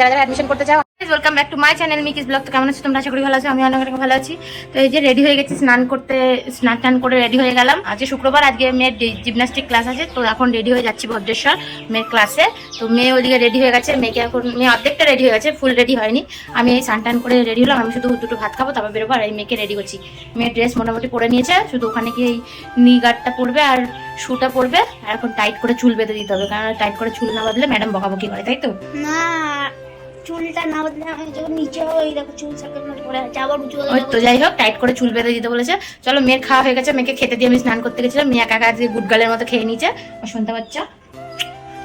তোমরা অ্যাডমিশন করতে চাও welcome back to my channel মিকিস blog কেমন আছো? তোমরা আশা করি ভালো আমি অনেক অনেক তো এই যে রেডি হয়ে গেছি, স্নান করতে, স্নান টান করে রেডি হয়ে গেলাম। আজকে শুক্রবার, আজকে মেয়ের জিমনাস্টিক ক্লাস আছে, তো এখন রেডি হয়ে যাচ্ছি ভদ্রেশ্বর মেয়ের ক্লাসে তো মেয়ে ওইদিকে রেডি হয়ে গেছে, মেয়েকে এখন, মেয়ে অর্ধেকটা রেডি হয়ে গেছে ফুল রেডি হয়নি। আমি এই স্নান টান করে রেডি হলাম, আমি শুধু দুটো ভাত খাব, তারপর বেরোবো, আর এই মেয়েকে রেডি করছি। মেয়ের ড্রেস মোটামুটি পরে নিয়েছে, শুধু ওখানে গিয়ে এই নি গার্ডটা পরবে আর শুটা পরবে, আর এখন টাইট করে চুল বেঁধে দিতে হবে কারণ টাইট করে চুল না বাঁধলে ম্যাডাম বকাবকি করে, তাই তো? না চুলটা না বদলে আমি যখন নিচে ওই দেখো চুল সার্কেল মতো পড়ে আছে আবার উঁচু ওই তো যাই হোক টাইট করে চুল বেঁধে দিতে বলেছে। চলো মেয়ের খাওয়া হয়ে গেছে মেয়েকে খেতে দিয়ে আমি স্নান করতে গেছিলাম মেয়ে একা দিয়ে আজকে গুডগালের মতো খেয়ে নিয়েছে। শুনতে পাচ্ছ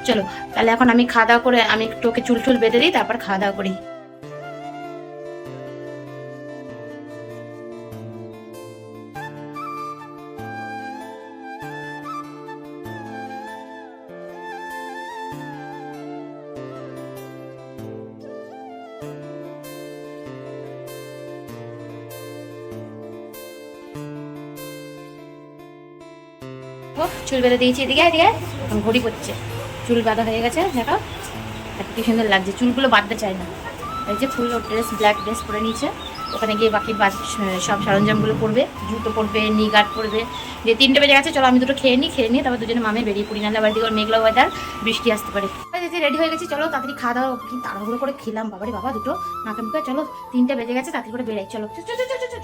চলো তাহলে এখন আমি খাওয়া দাওয়া করে আমি একটু ওকে চুল টুল বেঁধে দিই তারপর খাওয়া দাওয়া করি। চুল বেঁধে দিয়েছি, এদিকে এদিকে ঘড়ি পড়ছে। চুল বাঁধা হয়ে গেছে, দেখো। কি সুন্দর লাগছে, চুলগুলো বাঁধতে চায় না। এই যে ফুল, ড্রেস, ব্ল্যাক ড্রেস পরে নিয়েছে। ওখানে গিয়ে বাকি সব সরঞ্জামগুলো পরবে, জুতো পরবে নি গার্ড পরবে। দিয়ে তিনটে বেজে গেছে, চলো আমি দুটো খেয়ে নিই খেয়ে নিই তারপর দুজনে মামে বেরিয়ে পড়ি। নাহলে আবার দিকে মেঘলা ওয়েদার বৃষ্টি আসতে পারে। রেডি হয়ে গেছি, চলো তাড়াতাড়ি খাওয়া দাওয়া কি তাড়াহুড়ো করে খেলাম, বাবারে বাবা, দুটো নাকে মুখে। চলো, তিনটে বেজে গেছে, তাড়াতাড়ি করে বেরাই চলো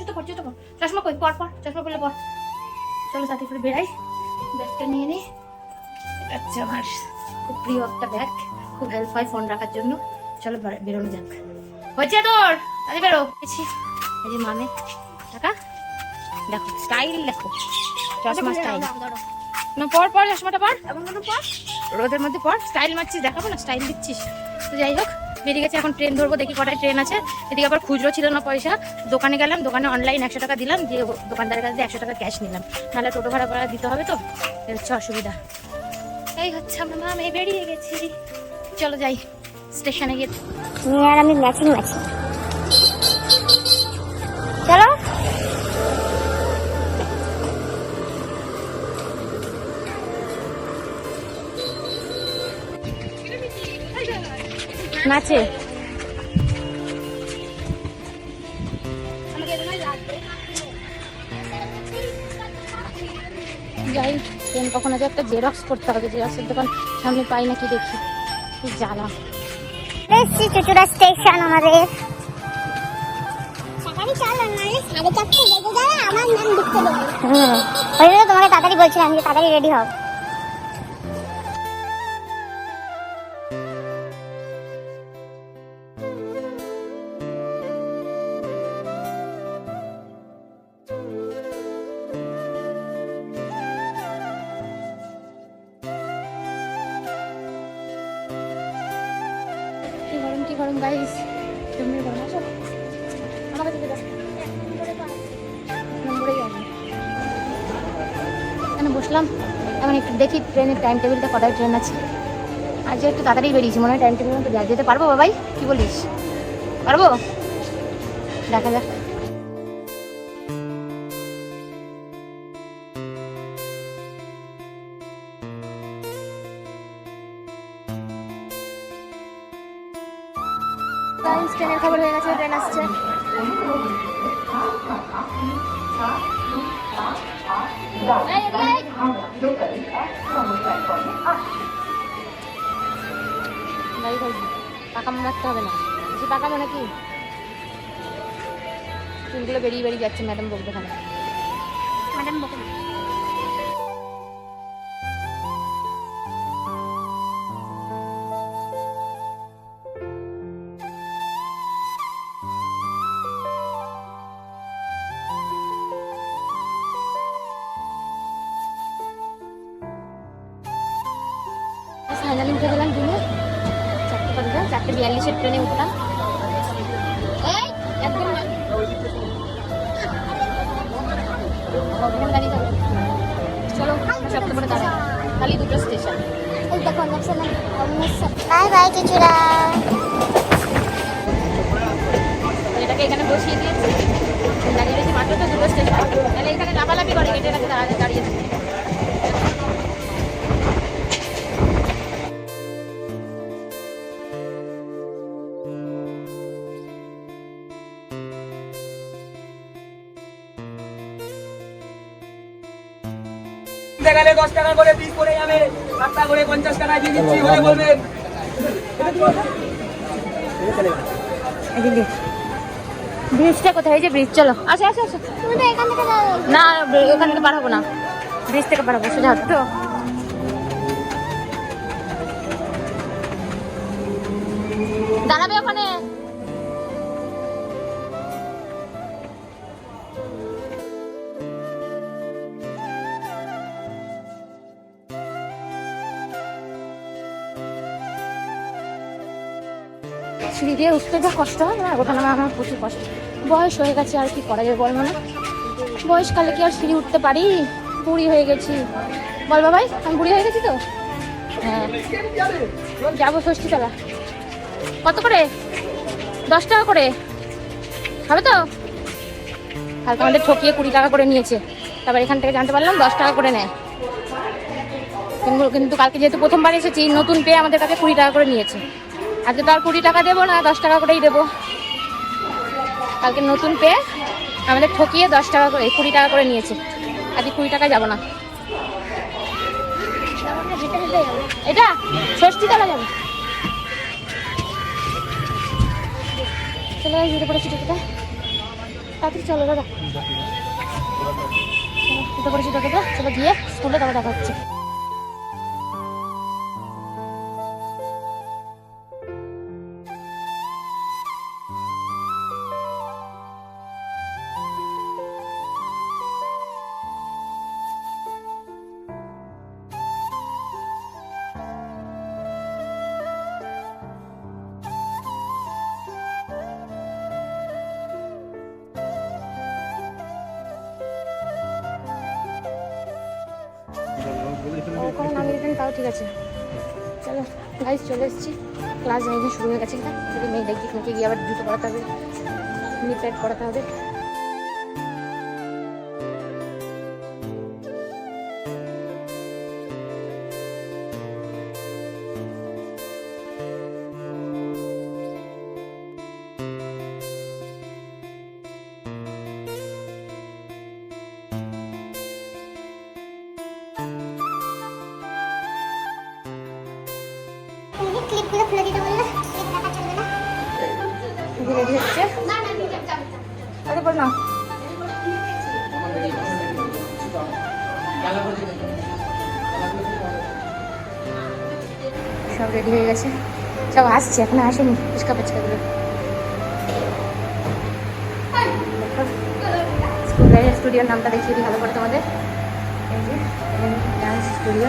জুতো পর জুতো পর চশমা কই পর পর, চশমা পরলে পর। চলো, তাড়াতাড়ি করে বেরাই ব্যাগটা নিয়ে এটা হচ্ছে আমার খুব প্রিয় একটা ব্যাগ। খুব হেল্প হয় ফোন রাখার জন্য। চলো বেরো- বেরোনো যাক। হচ্ছে তোর? তাহলে বেরো। গেছি এই যে মানে টাকা। দেখো স্টাইল দেখো। চশমা স্টাইল না পর পর চশমাটা পর। রোদের মধ্যে পর। স্টাইল মারছিস দেখাবো না স্টাইল দিচ্ছিস। তো যাই হোক বেরিয়ে গেছে, এখন ট্রেন ধরবো, দেখি কটায় ট্রেন আছে। এদিকে আবার খুচরো ছিল না পয়সা। দোকানে গেলাম, দোকানে অনলাইন একশো টাকা দিলাম, দিয়ে দোকানদারের কাছে একশো টাকা ক্যাশ নিলাম। নাহলে টোটো ভাড়া ভাড়া দিতে হবে তো হচ্ছে অসুবিধা। এই হচ্ছে আমরা মেয়ে বেরিয়ে গেছি। চলো যাই স্টেশনে গিয়ে। আর আমি ম্যাচিং ম্যাচিং নাচে যাই ট্রেন কখন আছে একটা জেরক্স করতে হবে জেরক্সের দোকান সামনে পাই নাকি দেখি। কি জ্বালা। এসছি চুচুড়া স্টেশন আমাদের। দেবে। তোমাকে তাড়াতাড়ি বলছিলাম যে তাড়াতাড়ি রেডি হও। ট্রেনের টাইম টেবিলটা কটায় ট্রেন আছে। আজ একটু তাড়াতাড়ি বেরিয়েছি, মনে হয় টাইম টেবিল মতো যেতে পারব বাবাই? কি বলিস? পারব? দেখা যাক। ট্রেনের খবর হয়ে গেছে, ট্রেন আসছে। এই, মনে রাখতে হবে না। বেশি পাকামো নাকি চুলগুলো বেরিয়ে বেরিয়ে যাচ্ছে ম্যাডাম খানে ম্যাডাম বকে ফাইনালি উঠে গেলাম ট্রেনে চারটে কতটা চারটে বিয়াল্লিশের ট্রেনে উঠলাম। এই, একদম গাড়ি। চলো দাঁড়াই। খালি দুটো স্টেশন দেখো বাই বাই এটাকে এখানে বসিয়ে দিয়েছি। দাঁড়িয়ে রয়েছি মাত্র তো দুটো স্টেশন তাহলে এখানে লাফালাফি করে রাখে দাঁড়িয়ে দাঁড়িয়ে গেলে দশ টাকা করে পিস করে যাবে সাতটা করে পঞ্চাশ টাকা দিয়ে দিচ্ছি হলে বলবেন দিদি ব্রিজটা কোথায়? এই যে ব্রিজ চলো। আসো আসো আসো। তুমি তো এখান থেকে যাও না ওখান থেকে পার হব না। ব্রিজ থেকে পার হব সোজা তো। দাঁড়াবে ওখানে। দিয়ে উঠতে যা কষ্ট হয় না ওখানে আমার আমার প্রচুর কষ্ট। বয়স হয়ে গেছে আর কি করা যাবে বল না বয়সকালে কি আর সিঁড়ি উঠতে পারি? বুড়ি হয়ে গেছি। বল বাবাই, আমি বুড়ি হয়ে গেছি তো? হ্যাঁ। যাব ষষ্ঠী তলা। কত করে? দশ টাকা করে। হবে তো? কালকে আমাদের ঠকিয়ে কুড়ি টাকা করে নিয়েছে। তারপর এখান থেকে জানতে পারলাম দশ টাকা করে নেয়। কিন্তু কালকে যেহেতু প্রথমবার এসেছি, নতুন পেয়ে আমাদের কাছে কুড়ি টাকা করে নিয়েছে। আজকে তো আর কুড়ি টাকা দেবো না, দশ টাকা করেই দেবো। কালকে নতুন পেয়ে আমাদের ঠকিয়ে দশ টাকা করে, কুড়ি টাকা করে নিয়েছে। আজকে কুড়ি টাকা যাব না। এটা? ষষ্ঠী তলা যাবে। চলে জুড়ে পড়েছি টোটোটা। তাড়াতাড়ি চলো, দাদা। জুতো পড়েছি টোটোটা। চলো, গিয়ে স্কুলে তারপর দেখা হচ্ছে। ঠিক আছে। চলো গাইজ চলে এসেছি। ক্লাস মেয়েদের শুরু হয়ে গেছে। যদি শুধু মেয়ে দেখি গিয়ে আবার জুতো পড়াতে হবে নিপ্যাড পড়াতে হবে। খুলে দিতে বললে? রেডি হচ্ছে আরে না। সব রেডি হয়ে গেছে। সব আসছে, এখন আসেনি। ফুচকা ফুচকা গুলো স্কুল স্টুডিওর নামটা দেখিয়ে দিই ভালো করে তোমাদের। এই যে ডান্স স্টুডিও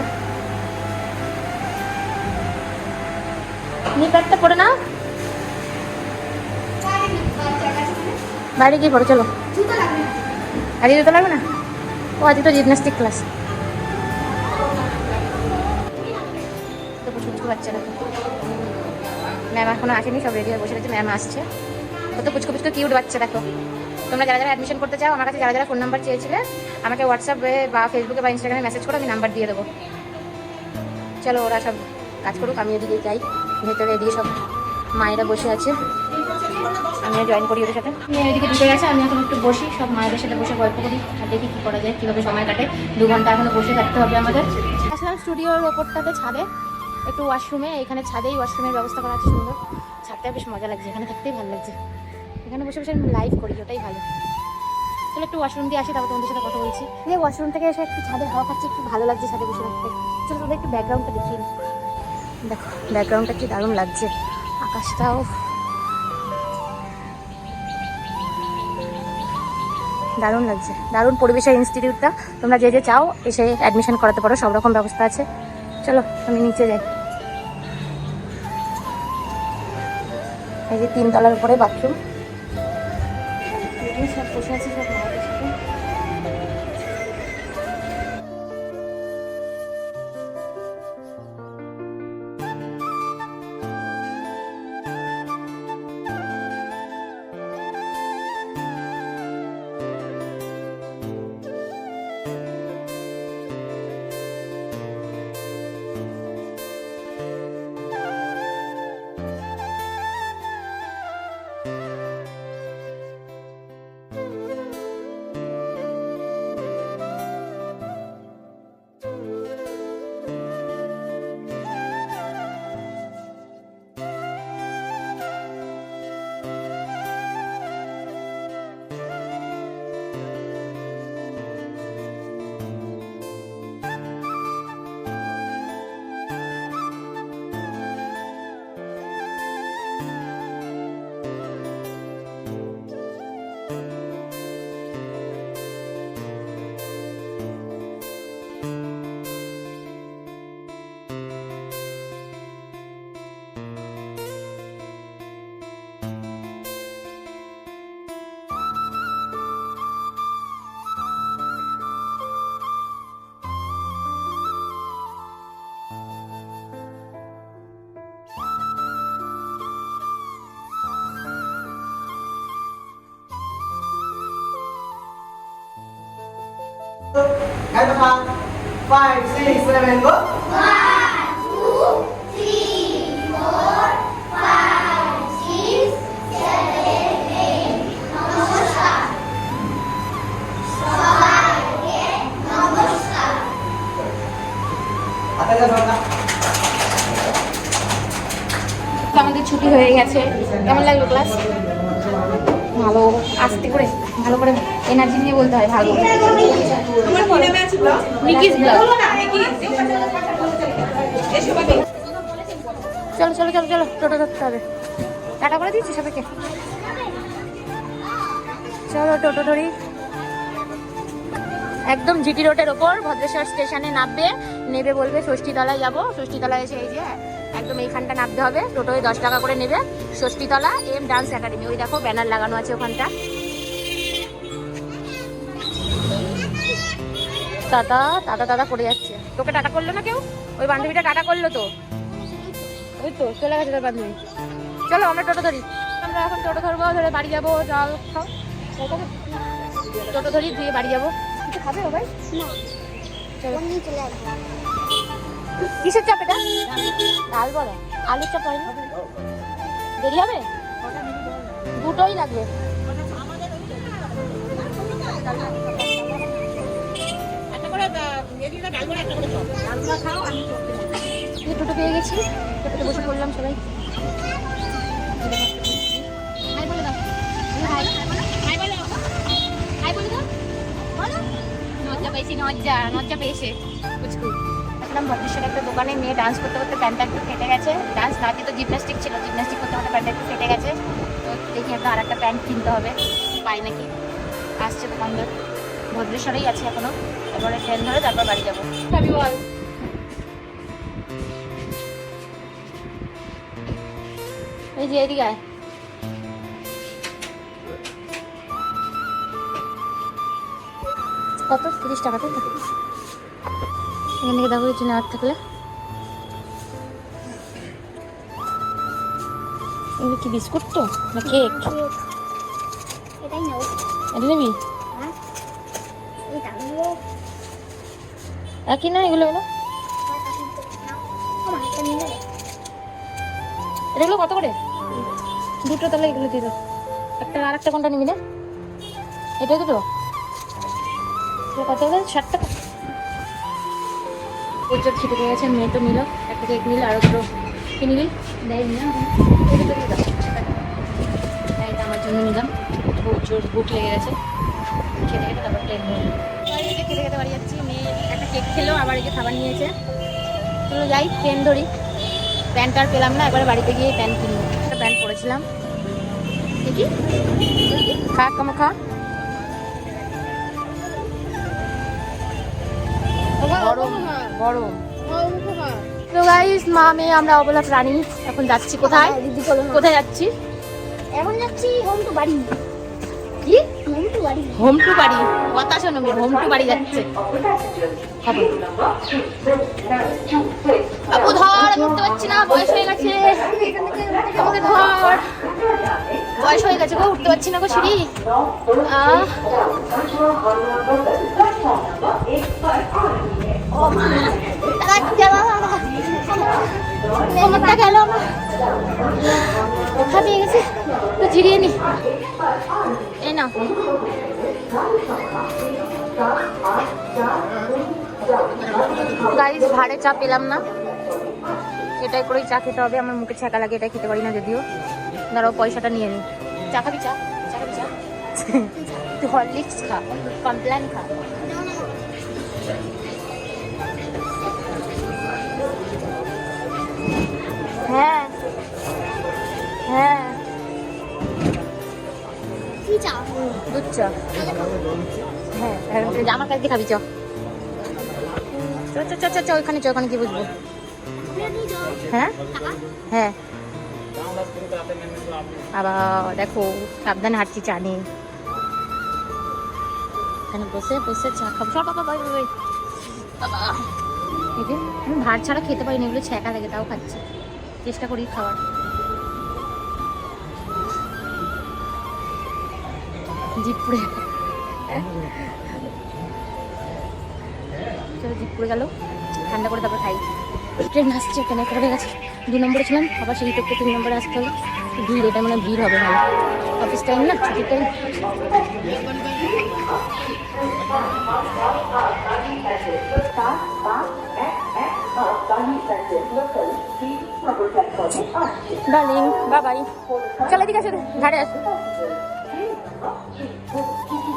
নি প্যাডটা পড়ে না বাইরে গিয়ে পড়ো, চলো। আজকে জুতো লাগবে না? ও, আজকে তো জিমনাস্টিক ক্লাস ম্যাম আসেনি, সব রেডি হয়ে বসে রয়েছে। ম্যাম আসছে। পুচকু পুচকু কিউট বাচ্চা, দেখো। তোমরা যারা যারা অ্যাডমিশন করতে চাও, আমার কাছে যারা যারা ফোন নাম্বার চেয়েছিলে, আমাকে হোয়াটসঅ্যাপে বা ফেসবুকে বা ইনস্টাগ্রামে মেসেজ করো, আমি নাম্বার দিয়ে দেবো। চলো, ওরা সব কাজ করুক, আমি এদিকে যাই। ভেতরে এদিকে সব মায়েরা বসে আছে। আমিও জয়েন করি ওদের সাথে। ওইদিকে ঢুকে গেছে আমি এখন একটু বসি সব মায়েদের সাথে বসে গল্প করি আর দেখি কী করা যায় কীভাবে সময় কাটে। দু ঘণ্টা এখনও বসে থাকতে হবে আমাদের। আসলাম স্টুডিওর ওপরটাতে ছাদে একটু ওয়াশরুমে এখানে ছাদেই ওয়াশরুমের ব্যবস্থা করা আছে সুন্দর। ছাদটা বেশ মজা লাগছে এখানে থাকতেই ভালো লাগছে। এখানে বসে বসে লাইভ করি ওটাই ভালো। তাহলে একটু ওয়াশরুম দিয়ে আসি তারপর তোমাদের সাথে কথা বলছি। যে ওয়াশরুম থেকে এসে একটু ছাদে হাওয়া খাচ্ছি একটু ভালো লাগছে ছাদে বসে থাকতে। চলো তোদের একটু ব্যাকগ্রাউন্ডটা দেখিয়ে। দেখো ব্যাকগ্রাউন্ডটা কি দারুণ লাগছে। আকাশটাও দারুণ লাগছে। দারুণ পরিবেশের ইনস্টিটিউটটা তোমরা যে যে চাও, এসে অ্যাডমিশন করাতে পারো, সব রকম ব্যবস্থা আছে। চলো, আমি নিচে যাই। এই যে তিনতলার উপরে bathroom Count. Five, six, seven, go. আমাদের ছুটি হয়ে গেছে কেমন লাগল ক্লাস ভালো আস্তে করে ভালো করে এনার্জি নিয়ে বলতে হয় ভালো। নিকিস চলো চলো চলো চলো টোটো ধরতে হবে। টাটা করে দিচ্ছি সবাইকে। চলো টোটো ধরি। একদম জিটি রোডের ওপর ভদ্রেশ্বর স্টেশনে নামবে নেবে বলবে ষষ্ঠীতলায় যাব। ষষ্ঠীতলায় এসে এই যে একদম এইখানটা নামতে হবে। টোটোয় দশ টাকা করে নেবে। Shashthitala M dance academy. ওই দেখো ব্যানার লাগানো আছে ওখানটা। টাটা টাটা টাটা করে যাচ্ছে। তোকে টাটা করল না কেউ? ওই বান্ধবীটা টাটা করল তো? ওই তো, চলে গেছে তোর বান্ধবী। চলো, আমরা টোটো ধরি। আমরা এখন টোটো ধরবো, ধরে বাড়ি যাব, জল খাও। টোটো ধরি, দিয়ে বাড়ি যাব। কিছু খাবে ও ভাই? চলো চলে। আসব কিসের চাপ এটা? ডাল বড়া আলুর চাপ হয় না? দেরি হবে? দুটোই লাগবে। এই দুটো পেয়ে গেছি টোটোতে বসে পড়লাম সবাই। বলে বলে। বলে বলো। নজ্জা পেয়েছি নজ্জা নজ্জা পেয়েছে। আসলাম ভদ্রেশ্বর একটা দোকানে মেয়ে ডান্স করতে করতে প্যান্টটা একটু ফেটে গেছে। ডান্স না তো জিমনাস্টিক ছিল জিমনাস্টিক করতে করতে প্যান্টটা একটু ফেটে গেছে। তো দেখি একটা আর একটা প্যান্ট কিনতে হবে। পাই নাকি? আসছে দোকানদার ভদ্রেশ্বরেই আছে এখনও। এবারে ট্রেন ধরে তারপর বাড়ি যাব। এই যে এদিকে কত? তিরিশ টাকা তো? এখান থেকে দেখো কিছু নেওয়ার থাকলে। এগুলো কি বিস্কুট তো না কেক? এটাই নেব। এটা নিবি? একই না এগুলো এগুলো? এগুলো কত করে? দুটো তাহলে এগুলো দিয়ে দাও। একটা আর একটা কোনটা নিবি না? এটা দুটো? কত করে? ষাট টাকা। প্রচুর খিদে পেয়ে গেছে মেয়ে তো নিল একটা কেক নিল আর দুটো কি নিবি দেয়নি না এই দুটো দিয়ে হ্যাঁ, এটা আমার জন্য নিলাম। প্রচুর ভুক লেগে গেছে। খেতে খেতে তারপর প্লেন নিয়ে খেতে খেতে বাড়ি যাচ্ছি মেয়ে একটা কেক খেলো আবার এই খাবার নিয়েছে। চলো যাই ট্রেন ধরি। প্যান্ট আর পেলাম না এবারে বাড়িতে গিয়ে প্যান্ট কিনবো। একটা প্যান্ট পরেছিলাম। দেখি। খা কামো খা। গরম। তো গাইস মা মেয়ে আমরা অবলা প্রাণী এখন যাচ্ছি কোথায়? কোথায় যাচ্ছি? এখন যাচ্ছি হোম টু বাড়ি। কি? হোম টু বাড়ি। হোম টু বাড়ি? কথা শোনো মেয়ে হোম টু বাড়ি যাচ্ছে। খবর আপু ধর আমি পারছি না বয়স হয়ে গেছে। আমাকে ধর। বয়স হয়ে গেছে গো উঠতে পারছি না গো সিঁড়ি। আহ। কোমরটা গেল আমার। হাঁপিয়ে গেছে। তো জিরিয়ে নি। এই না গাড়ি ভাড়ে চা পেলাম না। এটাই করেই চা খেতে হবে। আমার মুখে ছ্যাঁকা লাগে এটা খেতে পারি না যদিও। দাঁড়াও, পয়সাটা নিয়ে নিই চা খাবি চা? চা খাবি চা? তুই হরলিক্স খা কমপ্ল্যান খা। হ্যাঁ আমার খাবি, চ। চ চ চ চ ওখানে বুঝব হ্যাঁ? হ্যাঁ। আবার দেখো, সাবধানে হাঁটছি, চা নিয়ে এখানে বসে বসে চা খাব। ভাত ছাড়া খেতে পারি না এগুলো ছ্যাঁকা লাগে, তাও খাচ্ছি। চেষ্টা করি খাওয়ার। জিপ পুড়ে চলো জিপ গেল। ঠান্ডা করে তারপর খাই। ট্রেন আসছে ট্রেনে পড়ে গেছে। দু নম্বরে ছিলাম আবার সেই টপকে তিন নম্বরে আসতে হবে ভিড় এটা মানে ভিড় হবে ভালো। অফিস টাইম না ছুটির টাইম ডার্লিং বাবাই চলো এদিকে আসো ঘাড়ে আসো।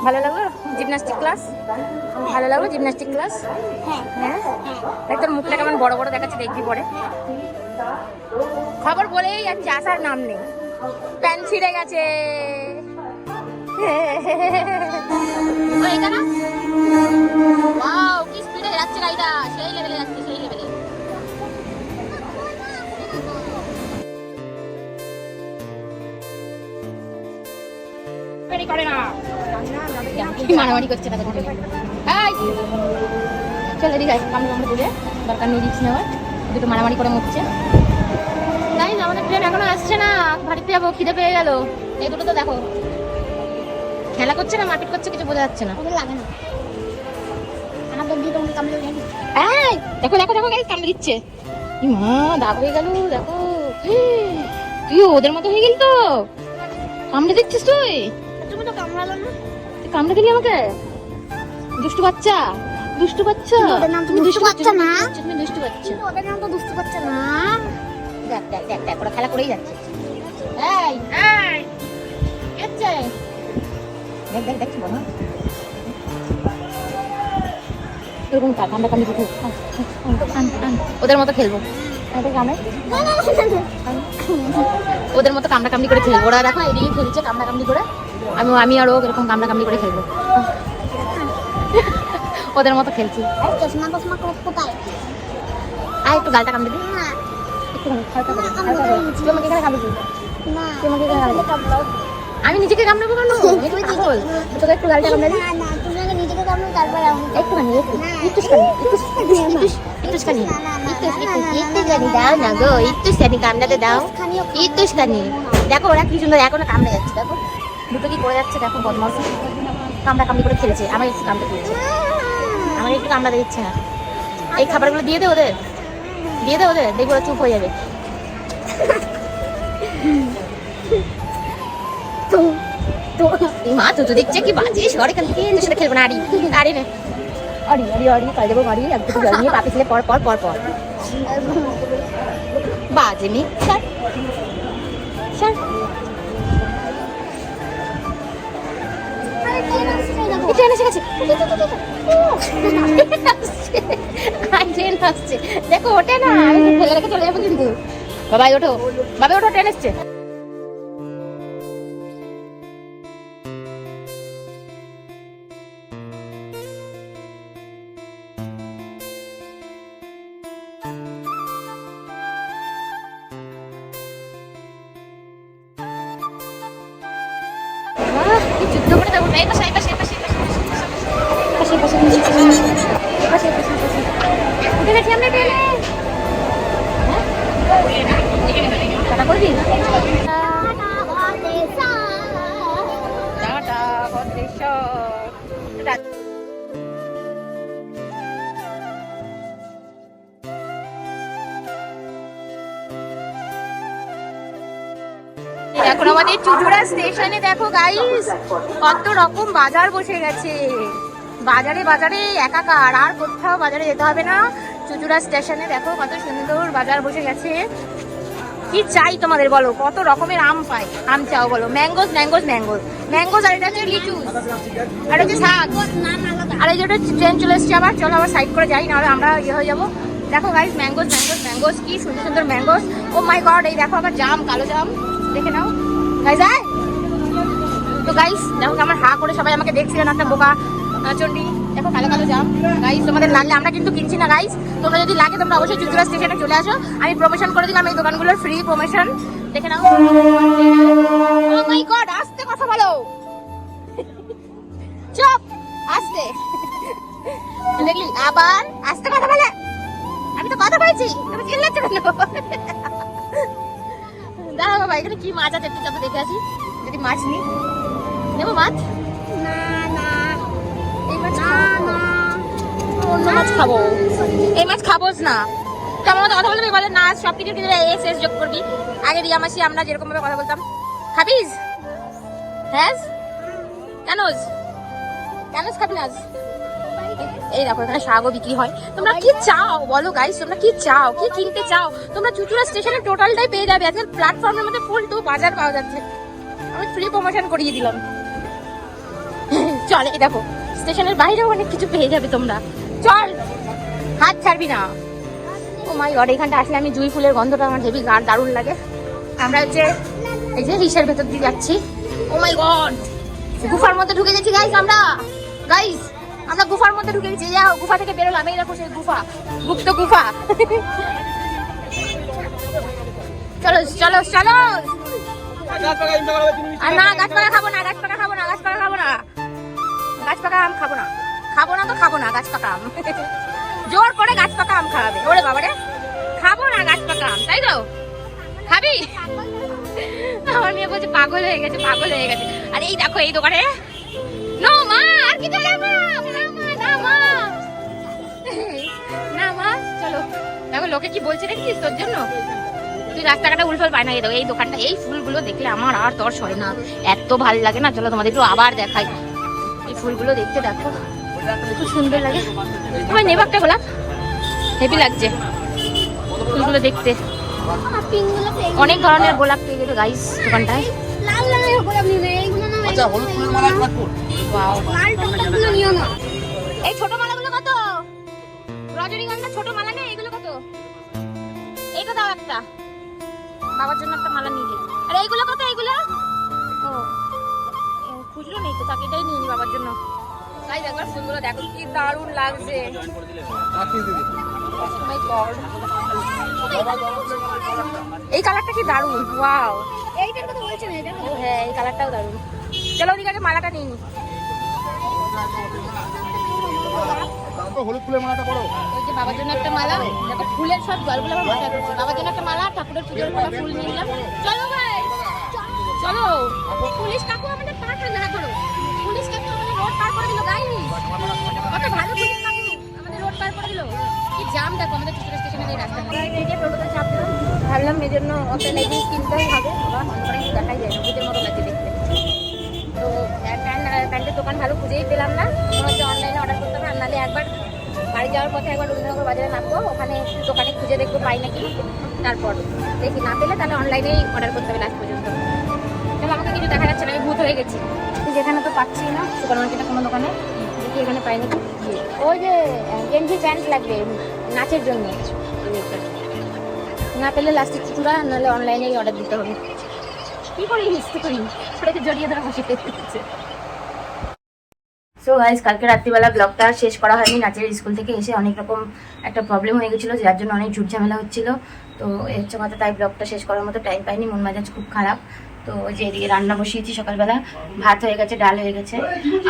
ভালো লাগল? Gymnastic class? ভালো লাগল জিমনাস্টিক ক্লাস? হ্যাঁ। হ্যাঁ? দেখ তোর মুখটা কেমন বড় বড় দেখাচ্ছে দেখবি পরে। খবর বলেই যাচ্ছে আসার নাম নেই। প্যান ছিঁড়ে গেছে। ও, এটা না? Wow, কি স্পিডে যাচ্ছে গাড়িটা সেই লেভেলে যাচ্ছে সেই লেভেলে করে না। মারামারি করছে তাদের চল কামড়ে কামড়ে দিলে দরকার নেই রিক্স নেওয়ার। দুটো মারামারি করে মরছে। তাই না আমাদের ট্রেন এখনও আসছে না। বাড়িতে যাব খিদে পেয়ে গেল। এই দুটো তো দেখো। খেলা করছে না মারপিট করছে কিছু বোঝা যাচ্ছে না। ওদের লাগে না। দেখো দেখো দেখো গাইস কামড়ে দিচ্ছে। মা দাগ হয়ে গেল দেখো। তুই ওদের মতো হয়ে গেলি তো। কামড়ে দিচ্ছিস তুই? কামড়ে দিলি আমাকে? দুষ্টু বাচ্চা দুষ্টু বাচ্চা। ওদের নাম তুমি দুষ্টু বাচ্চা না। তুমি দুষ্টু বাচ্চা। ওদের নাম তো দুষ্টু বাচ্চা না। দেখ দেখ দেখ দেখ ওরা খেলা করেই যাচ্ছে। এই এই? দেখ দেখ বলো এরকম কাজ আমরা কামড়ে দিতে ওদের মতো খেলব। ওদের মতো কামড়া কামড়ি করে খেলব। ওরা দেখো এদিকে খেলছে কামড়া কামড়ি করে। আমি আমি আরও এরকম কামড়া কামড়ি করে খেলব ওদের মতো খেলছি আর একটু গালটা কামড়ে দিই আমি নিজেকে কামড়াবো কেন তোকে একটু গালটা কামড়ে দিই একটুখানি না। একটুখানি একটুখানি একটুখানি দাও না গো একটুখানি কামড়াতে দাও একটুখানি দেখো ওরা কি সুন্দর এখনও কামড়ে যাচ্ছে দেখো দুটো কি করে যাচ্ছে দেখো বদমাস কামড়া কামড়ি করে খেলেছে আমার একটু কামড়ে দিয়েছে আমার একটু কামড়াতে দিচ্ছে না। এই খাবারগুলো দিয়ে দে ওদের। দিয়ে দে ওদের, দেখব ওরা চুপ হয়ে যাবে। তো তো, মা, তো তো দেখছে কি বাজে সর এখান থেকে তোর খেলব না, আড়ি আড়ি নে। আড়ি আড়ি আড়ি, কাল দেবো বাড়ি একটু জল নিয়ে পাপি ছেলে পর পর পর পর। বাজে মেয়ে স্যার। স্যার ট্রেন না আমি চলে যাব কিন্তু। বাবাই, ওঠো। বাবা ওঠো, ট্রেন এসছে। কি করে দেবো এই পাশে পাশে পাশে। পাশে, পাশে, পাশে। উঠে গেছি আমরা ট্রেনে হ্যাঁ? এখন আমাদের চুচুড়া স্টেশনে দেখো গাইস কত রকম বাজার বসে গেছে। বাজারে বাজারে, একাকার, আর কোথাও বাজারে যেতে হবে না। চুচুড়া স্টেশনে দেখো কত সুন্দর বাজার বসে গেছে। কি চাই তোমাদের বলো? কত রকমের আম পাই। আম চাও বলো। Mangoes mangoes mangoes. ম্যাঙ্গোস আর এটা হচ্ছে লিচু। আর হচ্ছে শাক। আর এই যে ওটা ট্রেন চলে এসছে আবার। চলো আবার সাইড করে যাই, নাহলে আমরা ইয়ে হয়ে যাব। দেখো গাইস ম্যাঙ্গোস ম্যাঙ্গোস ম্যাঙ্গোস কি সুন্দর সুন্দর ম্যাঙ্গোস ও মাই গড এই দেখো আবার জাম, কালো জাম। দেখে নাও। আয়। তো গাইস দেখো আমার হা করে সবাই আমাকে দেখছিলেন একটা বোকা চণ্ডী দেখো কালো কালো জাম। গাইস তোমাদের লাগলে আমরা কিন্তু কিনছি না গাইস তোমরা যদি লাগে, তোমরা অবশ্যই চুচুড়া স্টেশনে চলে আসো। আমি প্রমোশন করে দিলাম এই দোকানগুলোর ফ্রি প্রমোশন দেখে নাও। ও গড আস্তে কথা বলো। চুপ, আস্তে। দেখলি, আবার আস্তে কথা বলে। আমি তো কথা বলছি, তুমি চিল্লাচ্ছ কেন? দাঁড়া বাবা, এখানে কি মাছ আছে একটু যাব দেখে আসি। যদি মাছ নিই। নেব মাছ? অন্য মাছ খাব। এই মাছ খাবোস না। কেমন কথা বলবি বলে? না সব কিছু কিছু এস এস যোগ করবি। আগে রিয়া মাসি আমরা যেরকম কথা বলতাম। খাবিস? হ্যাঁ? কেন কেন খাবি এই দেখো, এখানে শাকও বিক্রি হয়। তোমরা কি চাও? বলো গাইস তোমরা কি চাও? কি কিনতে চাও? তোমরা চুচুড়া স্টেশনে টোটালটাই পেয়ে যাবে। আজকাল প্ল্যাটফর্মের মধ্যে ফুল টু বাজার পাওয়া যাচ্ছে। আমি ফ্রি প্রমোশন করিয়ে দিলাম। চল দেখো, স্টেশনের বাইরেও অনেক কিছু পেয়ে যাবে তোমরা। চল। হাত ছাড়বি না। ও মাই গড এখানটা আসলে আমি জুই ফুলের গন্ধটা আমার হেভি গান দারুণ লাগে। আমরা হচ্ছে এই যে হিসের ভেতর দিয়ে যাচ্ছি। ও মাই গড গুফার মধ্যে ঢুকে গেছি গাইস আমরা। গাইস আমরা গুফার মধ্যে ঢুকে গেছি। যাও, গুফা থেকে বেরোলাম। এই দেখো সেই গুফা। গুপ্ত গুফা। চলো চলো চলো। আর না, গাছ পাকা খাব না, গাছ পাকা খাব না, গাছ পাকা খাব না। গাছ পাকা আম খাব না। খাব না তো খাব না, গাছ পাকা আম। জোর করে গাছ পাকা আম খাওয়াবে। ওরে বাবা রে খাব না গাছ পাকা আম, তাই তো? খাবি? আমার মেয়ে বলছে, পাগল হয়ে গেছে, পাগল হয়ে গেছে। আর এই দেখো, এই দোকানে। নো মা, আর কি না মা না মা না মা। চলো। দেখো, লোকে কি বলছে দেখছিস তোর জন্য? তুই রাস্তাঘাটে উল্ফল পায় না, এই দেখো, এই দোকানটা, এই ফুলগুলো দেখলে আমার আর তর সয় না। এত ভালো লাগে না, চলো তোমাদের একটু আবার দেখাই। এই ফুলগুলো দেখতে দেখো। খুব সুন্দর লাগে। তোমার নেব একটা গোলাপ হেভি লাগছে। ফুলগুলো দেখতে। অনেক ধরনের গোলাপ পেয়ে গাইস দোকানটায়। আচ্ছা হলুদ ফুলের মালা কাটবো ওয়াও লাল টকটকগুলো নিও না এই ছোট মালাগুলো কত? রজনীগন্ধা ছোট মালা নেই এগুলো কত? এইটা দাও একটা। বাবার জন্য একটা মালা নিয়ে আর এইগুলো কত এইগুলো ও খুচরো নেই তো তাকে এটাই নিয়ে নি বাবার জন্য। তাই একবার ফুলগুলো দেখো কি দারুণ লাগছে. এই কালারটা কি দারুণ? ওয়াও। এইটার কথা বলছি না এটা হ্যাঁ এই কালারটাও দারুণ। চলো ওদিকে আগে মালাটা নিয়ে নি। হলুদ ফুলের মালাটা করো ওই যে বাবার জন্য একটা মালা দেখো ফুলের সব জলগুলো আমার মাথায় পড়ছে বাবার জন্য একটা মালা ঠাকুরের পুজোর ফুল নিয়ে নিলাম। চলো ভাই চলো। পুলিশ কাকু আমাদের রোড পার করে দিল, গাইনি? কত ভালো পুলিশ আমাদের রোড পার করে দিল। কি জাম দেখো, আমাদের চুচুড়া স্টেশনের এই রাস্তা ভাবলাম এই জন্য একটা লেগিংস কিনতেই হবে। কিছু দেখাই যায় না মতো লাগছে দেখতে। তো প্যান্ট প্যান্টের দোকান ভালো খুঁজেই পেলাম না। মনে হচ্ছে অনলাইনে অর্ডার করতে হবে নাহলে একবার বাড়ি যাওয়ার পথে একবার রবীন্দ্রনগর বাজারে নামবো, ওখানে দোকানে খুঁজে দেখব পাই নাকি। তারপর দেখি না পেলে তাহলে অনলাইনেই অর্ডার করতে হবে লাস্ট পর্যন্ত। আমাকে কিছু দেখা যাচ্ছে না, আমি ভূত হয়ে গেছি। যেখানে তো পাচ্ছি না সুপার মার্কেটে কোনো দোকানে? দেখি এখানে পাই নাকি? ওই যে গেঞ্জি প্যান্ট লাগবে, নাচের জন্য। না পেলে লাস্টে চুচুড়া, নাহলে অনলাইনেই অর্ডার দিতে হবে। কী করি মিষ্টি করি? ওটাকে জড়িয়ে ধরে বসে দিচ্ছে সো গাইজ কালকে রাত্রিবেলা ব্লগটা শেষ করা হয়নি। নাচের স্কুল থেকে এসে অনেক রকম একটা প্রবলেম হয়ে গেছিল, যার জন্য অনেক ঝুট ঝামেলা হচ্ছিল। তো এর হচ্ছে তাই ব্লগটা শেষ করার মতো টাইম পাইনি। মন মেজাজ খুব খারাপ। তো ওই যে এদিকে রান্না বসিয়েছি সকালবেলা, ভাত হয়ে গেছে, ডাল হয়ে গেছে।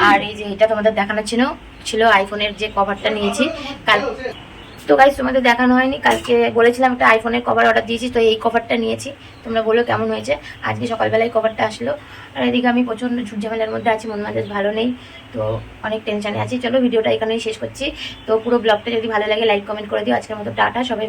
আর এই যে এটা তোমাদের দেখানো ছিল ছিল আইফোনের যে কভারটা নিয়েছি। কাল তো গাইজ তোমাদের দেখানো হয়নি, কালকে বলেছিলাম একটা আইফোনের কভার অর্ডার দিয়েছি, তো এই কভারটা নিয়েছি। তোমরা বলো কেমন হয়েছে, আজকে সকালবেলায় কভারটা আসলো। আর এদিকে আমি প্রচণ্ড ঝুটঝামেলার মধ্যে আছি, মন মেজাজ ভালো নেই, তো অনেক টেনশানে আছি। চলো ভিডিওটা এখানেই শেষ করছি। তো পুরো ব্লগটা যদি ভালো লাগে লাইক কমেন্ট করে দিও। আজকের মতো টাটা, সবাই